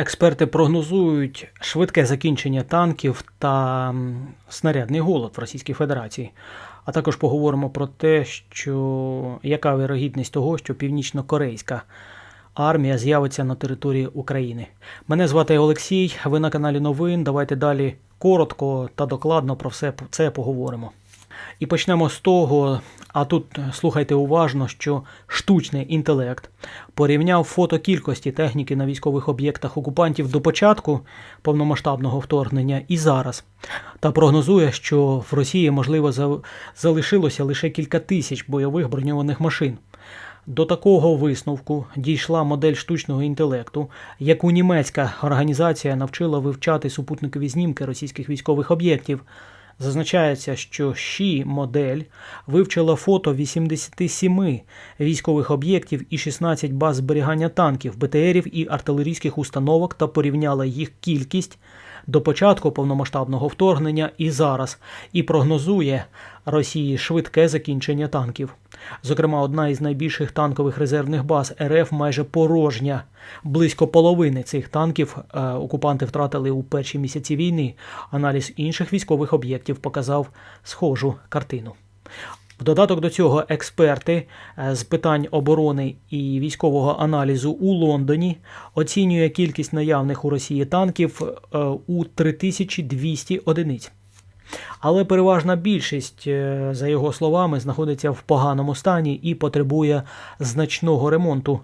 Експерти прогнозують швидке закінчення танків та снарядний голод в Російській Федерації. А також поговоримо про те, що яка вірогідність того, що північно-корейська армія з'явиться на території України. Мене звати Олексій. Ви на каналі Новин. Давайте далі коротко та докладно про все це поговоримо. І почнемо з того, а тут слухайте уважно, що штучний інтелект порівняв фото кількості техніки на військових об'єктах окупантів до початку повномасштабного вторгнення і зараз, та прогнозує, що в Росії можливо залишилося лише кілька тисяч бойових броньованих машин. До такого висновку дійшла модель штучного інтелекту, яку німецька організація навчила вивчати супутникові знімки російських військових об'єктів. Зазначається, що ШІ модель вивчила фото 87 військових об'єктів і 16 баз зберігання танків, БТРів і артилерійських установок та порівняла їх кількість до початку повномасштабного вторгнення і зараз, і прогнозує Росії швидке закінчення танків. Зокрема, одна із найбільших танкових резервних баз РФ майже порожня. Близько половини цих танків е, окупанти втратили у перші місяці війни. Аналіз інших військових об'єктів показав схожу картину. В додаток до цього експерти е, з питань оборони і військового аналізу у Лондоні оцінює кількість наявних у Росії танків е, у 3200 одиниць. Але переважна більшість, е, за його словами, знаходиться в поганому стані і потребує значного ремонту.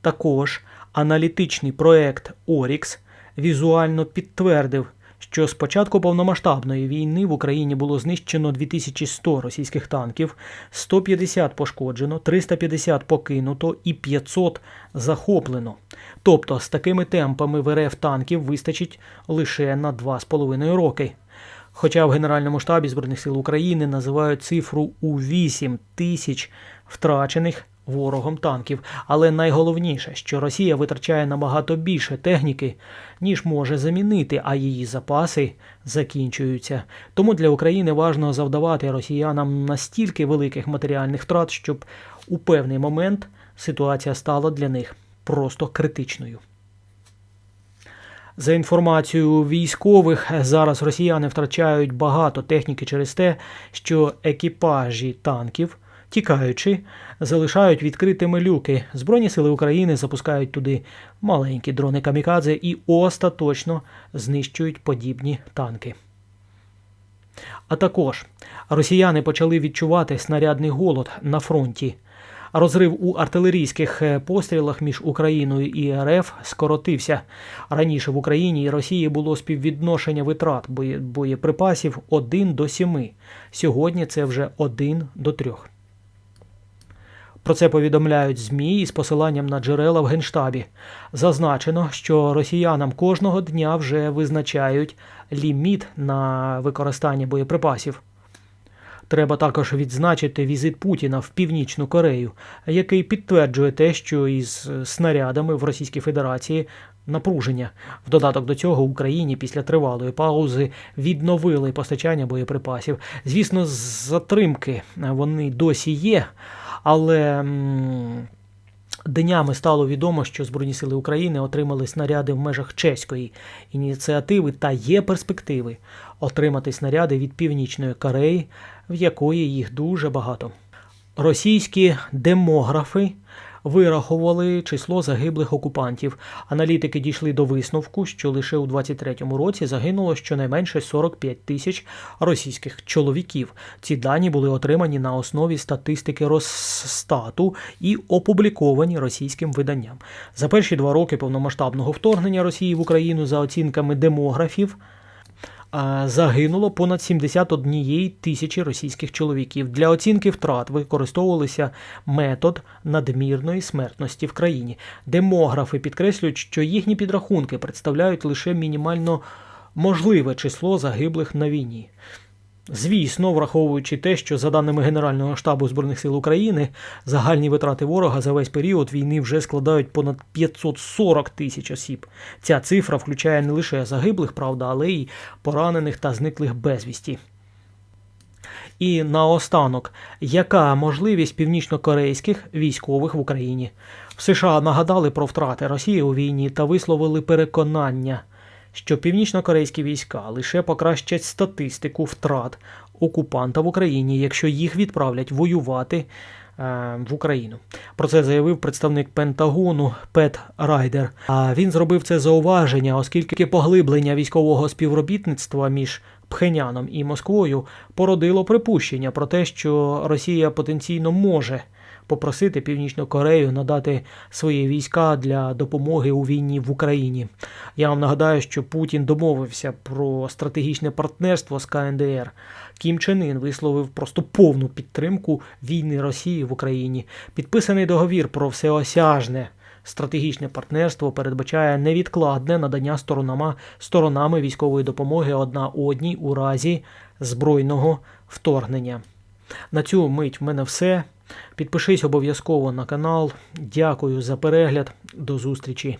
Також аналітичний проект Орікс візуально підтвердив, що з початку повномасштабної війни в Україні було знищено 2100 російських танків, 150 пошкоджено, 350 покинуто і 500 захоплено. Тобто з такими темпами в РФ танків вистачить лише на 2,5 роки. Хоча в Генеральному штабі Збройних сил України називають цифру у 8 тисяч втрачених ворогом танків. Але найголовніше, що Росія витрачає набагато більше техніки, ніж може замінити, а її запаси закінчуються. Тому для України важливо завдавати росіянам настільки великих матеріальних втрат, щоб у певний момент ситуація стала для них просто критичною. За інформацією військових, зараз росіяни втрачають багато техніки через те, що екіпажі танків, тікаючи, залишають відкритими люки. Збройні сили України запускають туди маленькі дрони камікадзе і остаточно знищують подібні танки. А також росіяни почали відчувати снарядний голод на фронті. Розрив у артилерійських е, пострілах між Україною і РФ скоротився. Раніше в Україні і Росії було співвідношення витрат боєприпасів 1 до 7. Сьогодні це вже 1 до 3. Про це повідомляють ЗМІ із посиланням на джерела в Генштабі. Зазначено, що росіянам кожного дня вже визначають ліміт на використання боєприпасів. Треба також відзначити візит Путіна в Північну Корею, який підтверджує те, що із снарядами в Російській Федерації напруження. В додаток до цього Україні після тривалої паузи відновили постачання боєприпасів. Звісно, затримки вони досі є, але. Днями стало відомо, що Збройні сили України отримали снаряди в межах чеської ініціативи та є перспективи отримати снаряди від Північної Кореї, в якої їх дуже багато. Російські демографи вирахували число загиблих окупантів. Аналітики дійшли до висновку, що лише у 23-му році загинуло щонайменше 45 тисяч російських чоловіків. Ці дані були отримані на основі статистики Росстату і опубліковані російським виданням. За перші два роки повномасштабного вторгнення Росії в Україну, за оцінками демографів, загинуло понад 71 тисячі російських чоловіків. Для оцінки втрат використовувалися метод надмірної смертності в країні. Демографи підкреслюють, що їхні підрахунки представляють лише мінімально можливе число загиблих на війні. Звісно, враховуючи те, що за даними Генерального штабу Збройних сил України, загальні витрати ворога за весь період війни вже складають понад 540 тисяч осіб. Ця цифра включає не лише загиблих, правда, але й поранених та зниклих безвісті. І наостанок, яка можливість північнокорейських військових в Україні? В США нагадали про втрати Росії у війні та висловили переконання, що північнокорейські війська лише покращать статистику втрат окупанта в Україні, якщо їх відправлять воювати е, в Україну. Про це заявив представник Пентагону Пет Райдер. А він зробив це зауваження, оскільки поглиблення військового співробітництва між Пхеняном і Москвою породило припущення про те, що Росія потенційно може попросити Північну Корею надати свої війська для допомоги у війні в Україні. Я вам нагадаю, що Путін домовився про стратегічне партнерство з КНДР. Кім Чен Ін висловив просто повну підтримку війни Росії в Україні. Підписаний договір про всеосяжне стратегічне партнерство передбачає невідкладне надання сторонами, сторонами військової допомоги одна одній у разі збройного вторгнення. На цю мить в мене все. Підпишись обов'язково на канал. Дякую за перегляд. До зустрічі.